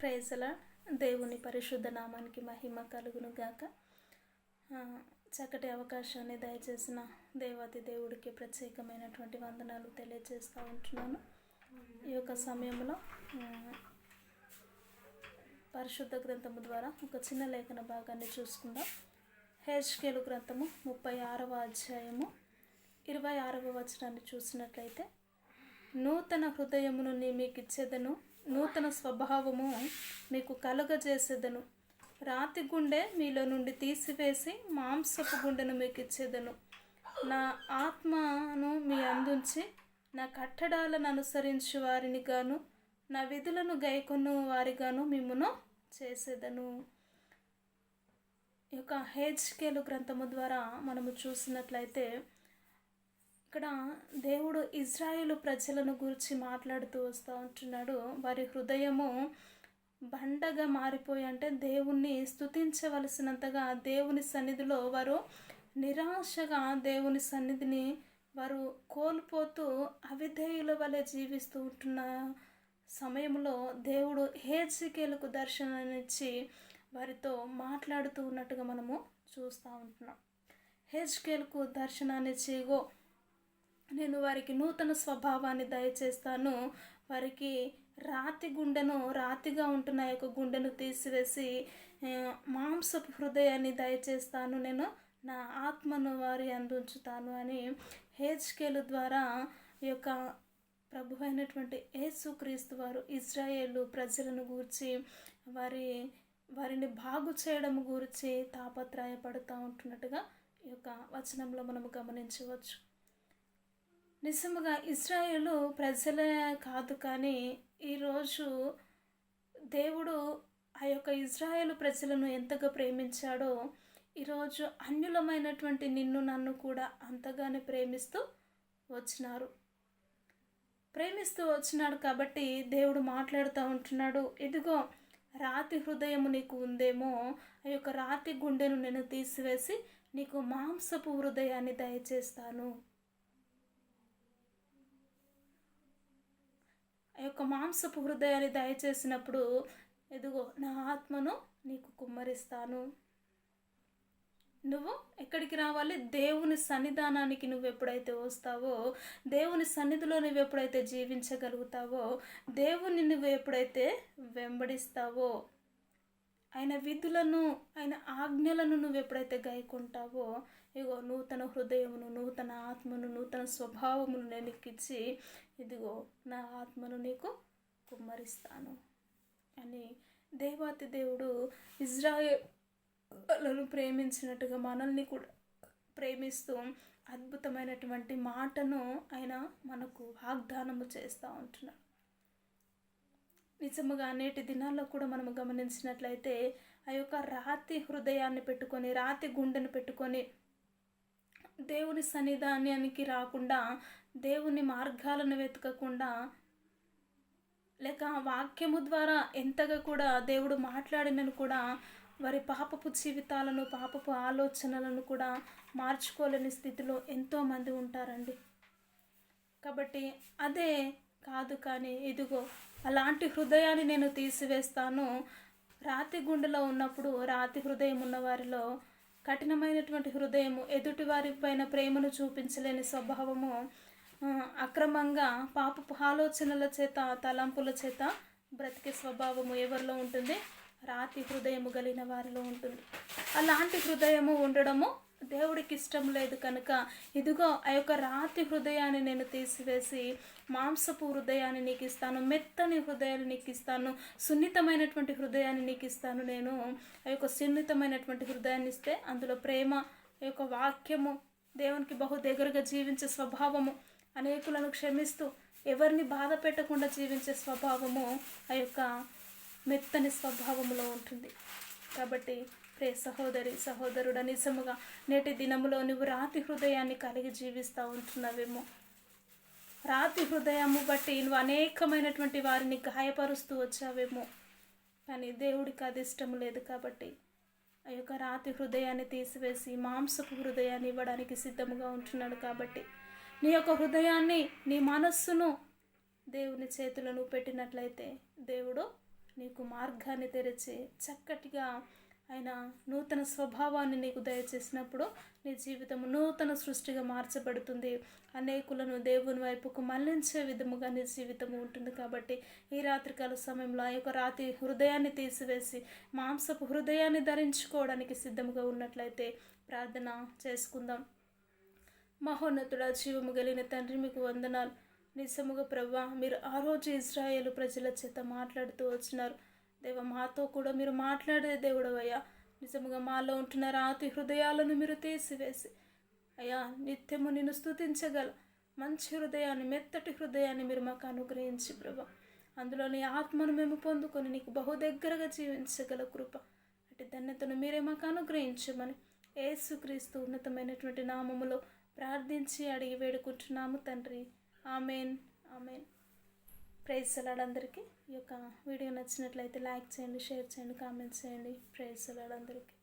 ప్రేజల దేవుని పరిశుద్ధ నామానికి మహిమ కలుగును గాక. చక్కటి అవకాశాన్ని దయచేసిన దేవతి దేవుడికి ప్రత్యేకమైనటువంటి వందనాలు తెలియజేస్తూ ఉంటున్నాను. ఈ యొక్క సమయంలో పరిశుద్ధ గ్రంథము ద్వారా ఒక చిన్న లేఖన భాగాన్ని చూసుకుందాం. హెచ్కేలు గ్రంథము ముప్పై ఆరవ అధ్యాయము ఇరవై ఆరవ వచనాన్ని చూసినట్లయితే నూతన హృదయమును నీ మీకు ఇచ్చేదను నూతన స్వభావము మీకు కలుగజేసేదను. రాతి గుండె మీలో నుండి తీసివేసి మాంసపు గుండెను మీకు ఇచ్చేదను. నా ఆత్మను మీ అందుంచి నా కట్టడాలను అనుసరించు వారిని గాను నా విధులను గైకొన్న వారిగాను మిమ్మును చేసేదను. ఈ యొక్క హేజ్కేలు గ్రంథము ద్వారా మనము చూసినట్లయితే ఇక్కడ దేవుడు ఇజ్రాయేలు ప్రజలను గురించి మాట్లాడుతూ వస్తూ ఉంటున్నాడు. వారి హృదయము బండగా మారిపోయి అంటే దేవుణ్ణి స్తుతించవలసినంతగా దేవుని సన్నిధిలో వారు నిరాశగా దేవుని సన్నిధిని వారు కోల్పోతూ అవిధేయుల వలె జీవిస్తూ ఉంటున్న సమయంలో దేవుడు హేజికేలకు దర్శనాన్నిచ్చి వారితో మాట్లాడుతూ ఉన్నట్టుగా మనము చూస్తూ ఉంటున్నాం. హేజ్కేలకు దర్శనాన్ని ఇగో నేను వారికి నూతన స్వభావాన్ని దయచేస్తాను. వారికి రాతి గుండెను రాతిగా ఉంటున్న యొక్క గుండెను తీసివేసి మాంసపు హృదయాన్ని దయచేస్తాను. నేను నా ఆత్మను వారి అందించుతాను అని హేజ్కేలు ద్వారా ఈ యొక్క ప్రభు అయినటువంటి యేసుక్రీస్తు వారు ఇజ్రాయేలు ప్రజలను గూర్చి వారి వారిని బాగు చేయడం గురించి తాపత్రయపడుతూ ఉంటున్నట్టుగా ఈ యొక్క వచనంలో మనము గమనించవచ్చు. నిజముగా ఇస్రాయేలు ప్రజలే కాదు కానీ ఈరోజు దేవుడు ఆ యొక్క ఇజ్రాయేల్ ప్రజలను ఎంతగా ప్రేమించాడో ఈరోజు అన్యులమైనటువంటి నిన్ను నన్ను కూడా అంతగానే ప్రేమిస్తూ వచ్చినారు. ప్రేమిస్తూ వచ్చినాడు కాబట్టి దేవుడు మాట్లాడుతూ ఉంటున్నాడు ఇదిగో రాతి హృదయము నీకు ఉందేమో ఆ యొక్క రాతి గుండెను నేను తీసివేసి నీకు మాంసపు హృదయాన్ని దయచేస్తాను. ఆ యొక్క మాంసపు హృదయాన్ని దయచేసినప్పుడు ఎదుగో నా ఆత్మను నీకు కుమ్మరిస్తాను. నువ్వు ఎక్కడికి రావాలి? దేవుని సన్నిధానానికి నువ్వు ఎప్పుడైతే వస్తావో దేవుని సన్నిధిలో నువ్వు ఎప్పుడైతే జీవించగలుగుతావో దేవుని నువ్వు ఎప్పుడైతే వెంబడిస్తావో ఆయన విధులను ఆయన ఆజ్ఞలను నువ్వు ఎప్పుడైతే గైకుంటావో ఇగో నూతన హృదయమును నూతన ఆత్మను నూతన స్వభావమును నేను ఇచ్చి ఇదిగో నా ఆత్మను నీకు కుమ్మరిస్తాను అని దేవాతి దేవుడు ఇజ్రాయేలను ప్రేమించినట్టుగా మనల్ని కూడా ప్రేమిస్తూ అద్భుతమైనటువంటి మాటను ఆయన మనకు వాగ్దానము చేస్తూ ఉంటున్నాడు. నిజముగా నేటి దినాల్లో కూడా మనం గమనించినట్లయితే ఆ యొక్క రాతి హృదయాన్ని పెట్టుకొని రాతి గుండెను పెట్టుకొని దేవుని సన్నిధానానికి రాకుండా దేవుని మార్గాలను వెతకకుండా లేక వాక్యము ద్వారా ఎంతగా కూడా దేవుడు మాట్లాడినను కూడా వారి పాపపు జీవితాలను పాపపు ఆలోచనలను కూడా మార్చుకోలేని స్థితిలో ఎంతోమంది ఉంటారండి. కాబట్టి అదే కాదు కానీ ఇదిగో అలాంటి హృదయాన్ని నేను తీసివేస్తాను. రాతి గుండెలో ఉన్నప్పుడు రాతి హృదయం ఉన్న వారిలో కఠినమైనటువంటి హృదయము ఎదుటివారి పైన ప్రేమను చూపించలేని స్వభావము అక్రమంగా పాపపు ఆలోచనల చేత తలంపుల చేత బ్రతికే స్వభావము ఎవరిలో ఉంటుంది? రాతి హృదయము కలిగిన వారిలో ఉంటుంది. అలాంటి హృదయము ఉండడము దేవుడికి ఇష్టం లేదు కనుక ఇదిగో ఆ యొక్క రాతి హృదయాన్ని నేను తీసివేసి మాంసపు హృదయాన్ని నీకు ఇస్తాను మెత్తని హృదయాన్ని నీకు ఇస్తాను సున్నితమైనటువంటి హృదయాన్ని నీకు ఇస్తాను నేను. ఆ యొక్క సున్నితమైనటువంటి హృదయాన్ని ఇస్తే అందులో ప్రేమ ఆ యొక్క వాక్యము దేవునికి బహు దగ్గరగా జీవించే స్వభావము అనేకులను క్షమిస్తూ ఎవరిని బాధ పెట్టకుండా జీవించే స్వభావము ఆ యొక్క మెత్తని స్వభావములో ఉంటుంది. కాబట్టి ప్రే సహోదరి సహోదరుడ నిజముగా నేటి దినములో నువ్వు రాతి హృదయాన్ని కలిగి జీవిస్తూ ఉంటున్నావేమో. రాతి హృదయము బట్టి నువ్వు అనేకమైనటువంటి వారిని గాయపరుస్తూ వచ్చావేమో. కానీ దేవుడికి అది ఇష్టం లేదు కాబట్టి ఆ యొక్క రాతి హృదయాన్ని తీసివేసి మాంసపు హృదయాన్ని ఇవ్వడానికి సిద్ధముగా ఉంటున్నాడు కాబట్టి నీ యొక్క హృదయాన్ని నీ మనస్సును దేవుని చేతులను పెట్టినట్లయితే దేవుడు నీకు మార్గాన్ని తెరిచి చక్కటిగా ఆయన నూతన స్వభావాన్ని నీకు దయచేసినప్పుడు నీ జీవితం నూతన సృష్టిగా మార్చబడుతుంది. అనేకులను దేవుని వైపుకు మళ్ళించే విధముగా నీ జీవితం ఉంటుంది కాబట్టి ఈ రాత్రికాల సమయంలో ఆ యొక్క రాతి హృదయాన్ని తీసివేసి మాంసపు హృదయాన్ని ధరించుకోవడానికి సిద్ధముగా ఉన్నట్లయితే ప్రార్థన చేసుకుందాం. మహోన్నతుడ జీవము కలిగిన తండ్రి మీకు వందనాలు. నిజముగా ప్రభా మీరు ఆ రోజు ఇజ్రాయేల్ ప్రజల చేత మాట్లాడుతూ వచ్చినారు. దేవ మాతో కూడా మీరు మాట్లాడే దేవుడవయ్యా. నిజముగా మాలో ఉంటున్న రాతి హృదయాలను మీరు తీసివేసి అయ్యా నిత్యము నిన్ను స్తుతించగల మంచి హృదయాన్ని మెత్తటి హృదయాన్ని మీరు మాకు అనుగ్రహించి ప్రభా. అందులోని ఆత్మను మేము పొందుకొని నీకు బహు దగ్గరగా జీవించగల కృప అటు ధన్యతను మీరే మాకు అనుగ్రహించమని ఏసుక్రీస్తు ఉన్నతమైనటువంటి నామములో ప్రార్థించి అడిగి వేడుకుంటున్నాము తండ్రి. ఆమెన్. ఆమెన్. ప్రైజ్ సలాడ్ అందరికీ. ఈ యొక్క వీడియో నచ్చినట్లయితే లైక్ చేయండి షేర్ చేయండి కామెంట్స్ చేయండి. ప్రైజ్ సలాడ్ అందరికీ.